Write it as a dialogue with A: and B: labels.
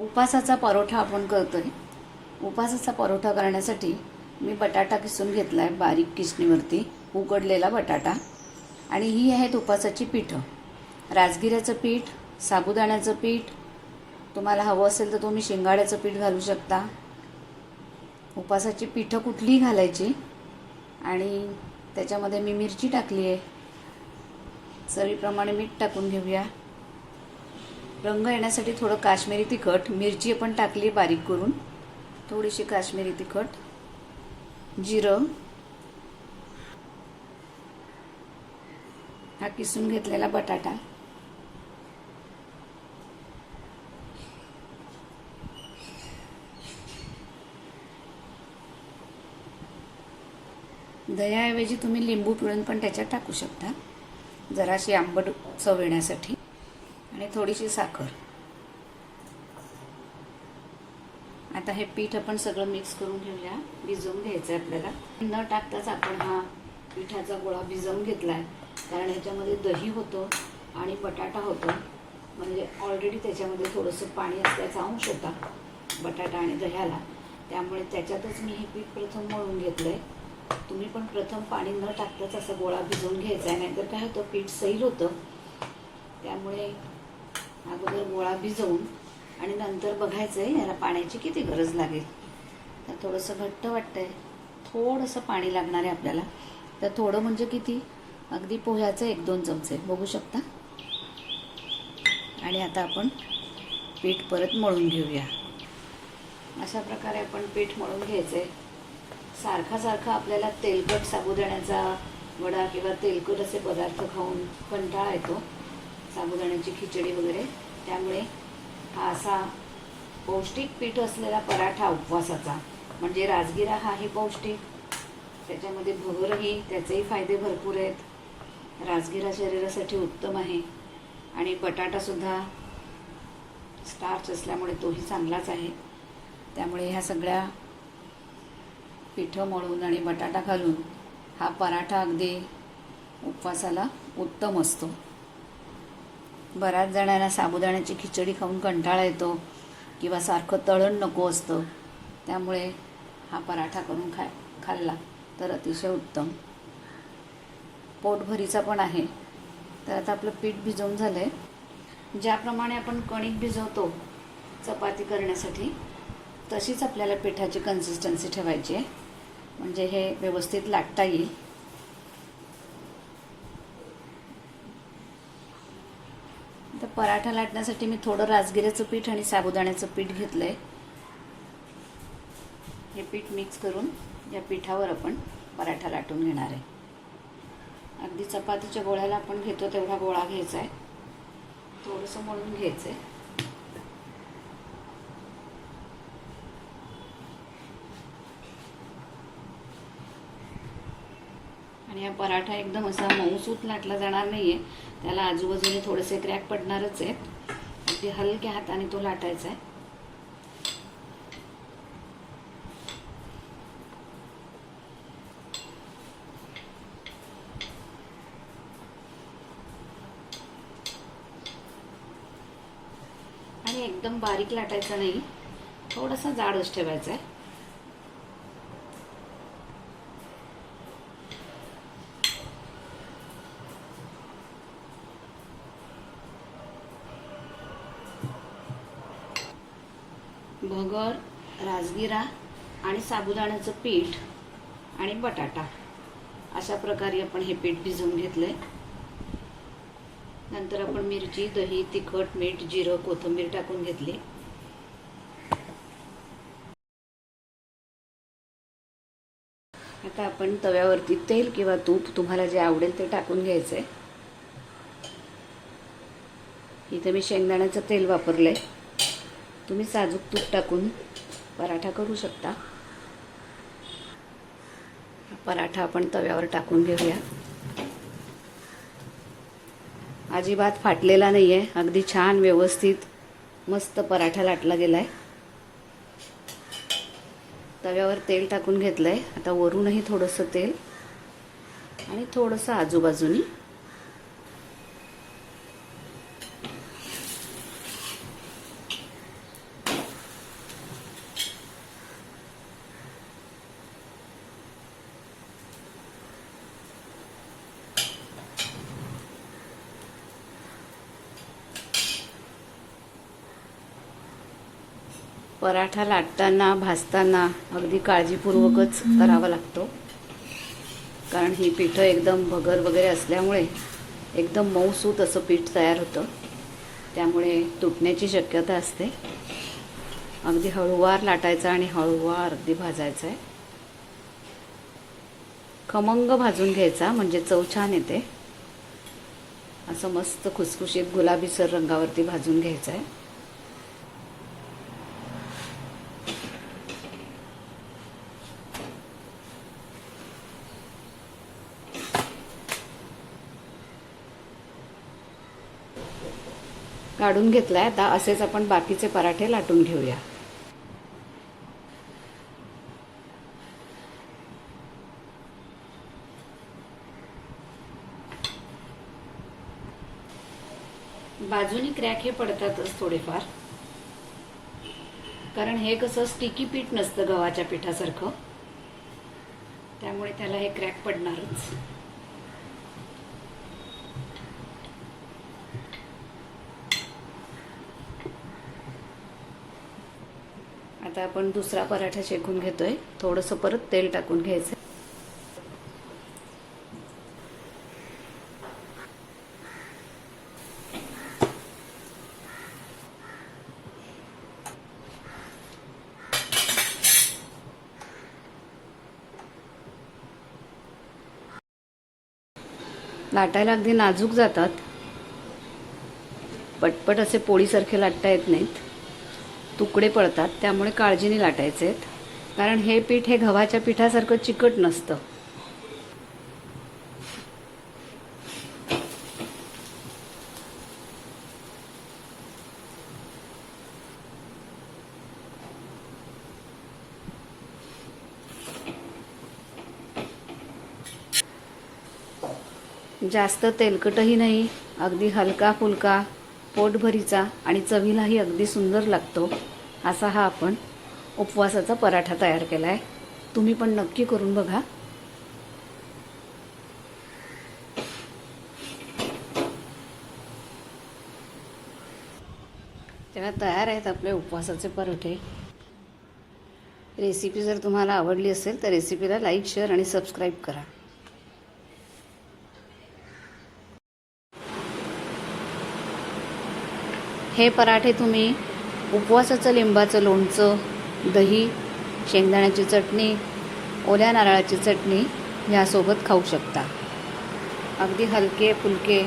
A: उपासाचा परोठा आपण करतोय. उपासाचा परोठा करण्यासाठी मी बटाटा किसून घेतला आहे बारीक किसणीवरती उकडलेला बटाटा. आणि ही आहेत उपासाची पिठं. राजगिऱ्याचं पीठ साबुदाण्याचं पीठ तुम्हाला हवं असेल तर तुम्ही शिंगाड्याचं पीठ घालू शकता. उपासाची पिठं कुठलीही घालायची. आणि त्याच्यामध्ये मी मिरची टाकली आहे चवीप्रमाणे मीठ टाकून घेऊया. रंग येण्यासाठी थोडं काश्मीरी तिखट मिरची पण टाकली बारीक करून. थोडीशी काश्मीरी तिखट जिरं. हा किसून घेतलेला बटाटा. दह्याऐवजी तुम्ही लिंबू पिळून पण त्याच्यात टाकू शकता. जराशी आंबट चव येण्यासाठी. आणि थोडीशी साखर. आता हे पीठ आपण सगळं मिक्स करून घेऊया. भिजवून घ्यायचं आहे आपल्याला. न टाकताच आपण हा पिठाचा गोळा भिजवून घेतला आहे कारण ह्याच्यामध्ये दही होतं आणि बटाटा होतं. म्हणजे ऑलरेडी त्याच्यामध्ये थोडंसं पाणी असल्याचा अंश होता बटाटा आणि दह्याला. त्यामुळे त्याच्यातच मी हे पीठ प्रथम मळून घेतलं आहे तुम्ही पण प्रथम पाणी न टाकताच असा गोळा भिजवून घ्यायचा आहे. नाहीतर काय होतं पीठ सैल होतं. त्यामुळे अगोदर गोळा भिजवून आणि नंतर बघायचं आहे याला पाण्याची किती गरज लागेल. तर थोडंसं घट्ट वाटतं आहे थोडंसं पाणी लागणार आहे आपल्याला. तर थोडं म्हणजे किती? अगदी पोह्याचं एक दोन चमचे. बघू शकता? आणि आता आपण पीठ परत मळून घेऊया. अशा प्रकारे आपण पीठ मळून घ्यायचं आहे सारखा सारखा आपल्याला तेलकट साबुदाण्याचा वडा किंवा तेलकट असे पदार्थ खाऊन कंटाळा येतो. साबुदाण्याची खिचडी वगैरे. त्यामुळे हा असा पौष्टिक पीठ असलेला पराठा उपवासाचा. म्हणजे राजगिरा हाही पौष्टिक. त्याच्यामध्ये भगरही त्याचेही फायदे भरपूर आहेत. राजगिरा शरीरासाठी उत्तम आहे. आणि बटाटासुद्धा स्टार्च असल्यामुळे तोही चांगलाच आहे. त्यामुळे ह्या सगळ्या पिठं मळून आणि बटाटा घालून हा पराठा अगदी उपवासाला उत्तम असतो. बऱ्याच जणांना साबुदाण्याची खिचडी खाऊन कंटाळा येतो किंवा सारखं तळण नको असतं. त्यामुळे हा पराठा करून खा खाल्ला तर अतिशय उत्तम. पोटभरीचा पण आहे. तर आता आपलं पीठ भिजवून झालं आहे ज्याप्रमाणे आपण कणिक भिजवतो चपाती करण्यासाठी तशीच आपल्याला पिठाची कन्सिस्टन्सी ठेवायची आहे. म्हणजे हे व्यवस्थित लाटता येईल तर पराठा लाटण्यासाठी मी थोडं राजगिऱ्याचं पीठ आणि साबुदाण्याचं पीठ घेतलं आहे हे पीठ मिक्स करून या पिठावर आपण पराठा लाटून घेणार आहे. अगदी चपातीच्या गोळ्याला आपण घेतो तेवढा गोळा घ्यायचा आहे. थोडंसं मळून घ्यायचं आहे आणि हा पराठा एकदम असा मऊसूत लाटला जाणार नाही आहे त्याला आजूबाजूने थोडेसे क्रॅक पडणारच आहेत. अगदी हलक्या हाताने तो लाटायचा आहे. आणि एकदम बारीक लाटायचा नाही. थोडासा जाडच ठेवायचा आहे. भगर राजगिरा आणि साबुदाण्याचं पीठ आणि बटाटा. अशा प्रकारे आपण हे पीठ भिजवून घेतलंय. नंतर आपण मिरची दही तिखट मीठ जिरं कोथिंबीर टाकून घेतली. आता आपण तव्यावरती तेल किंवा तूप तुम्हाला जे आवडेल ते टाकून घ्यायचं आहे इथं मी शेंगदाण्याचं तेल वापरलंय. तुम्ही साजूक तूप टाकून पराठा करू शकता. हा पराठा आपण तव्यावर टाकून घेऊया. अजिबात फाटलेला नाही आहे अगदी छान व्यवस्थित मस्त पराठा लाटला गेला आहे तव्यावर तेल टाकून घेतलं आहे आता वरूनही थोडंसं तेल आणि थोडंसं आजूबाजूनी पराठा लाटताना भाजताना अगदी काळजीपूर्वकच करावा लागतो. कारण ही पिठं एकदम भगर वगैरे असल्यामुळे एकदम मऊसूत असं पीठ तयार होतं. त्यामुळे तुटण्याची शक्यता असते. अगदी हळूवार लाटायचा आणि हळूवार अगदी भाजायचा आहे खमंग भाजून घ्यायचा म्हणजे चव छान येते. असं मस्त खुसखुशीत गुलाबीसर रंगावरती भाजून घ्यायचं आहे काढून घेतलाय. आता असेच आपण बाकीचे पराठे लाटून घेऊया. बाजूनी क्रॅक हे पडतातच थोडेफार. कारण हे कसं स्टिकी पीठ नसतं गव्हाच्या पिठासारखं. त्यामुळे त्याला हे क्रॅक पडणारच. आता आपण दुसरा पराठा शेकून घेतोय. थोडंसं परत तेल टाकून घ्यायचं. लाटायला अगदी नाजूक जातात. पटपट असे पोळीसारखे लाटता येत नाहीत. तुकडे पडतात त्यामुळे काळजीने लाटायचे आहेत कारण हे पीठ हे गव्हाच्या पिठासारखं चिकट नसतं. जास्त तेलकटही नाही अगदी हलका फुलका पोटभरीचा आणि चवीलाही अगदी सुंदर लागतो असा हा आपण उपवासाचा पराठा तयार केला आहे तुम्ही पण नक्की करून बघा. तेव्हा तयार आहेत आपले उपवासाचे पराठे. रेसिपी जर तुम्हाला आवडली असेल तर रेसिपीला लाईक शेअर आणि सबस्क्राईब करा. हे पराठे तुम्ही उपवासाचं लिंबाचं लोणचं दही शेंगदाण्याची चटणी ओल्या नारळाची चटणी ह्यासोबत खाऊ शकता. अगदी हलके फुलके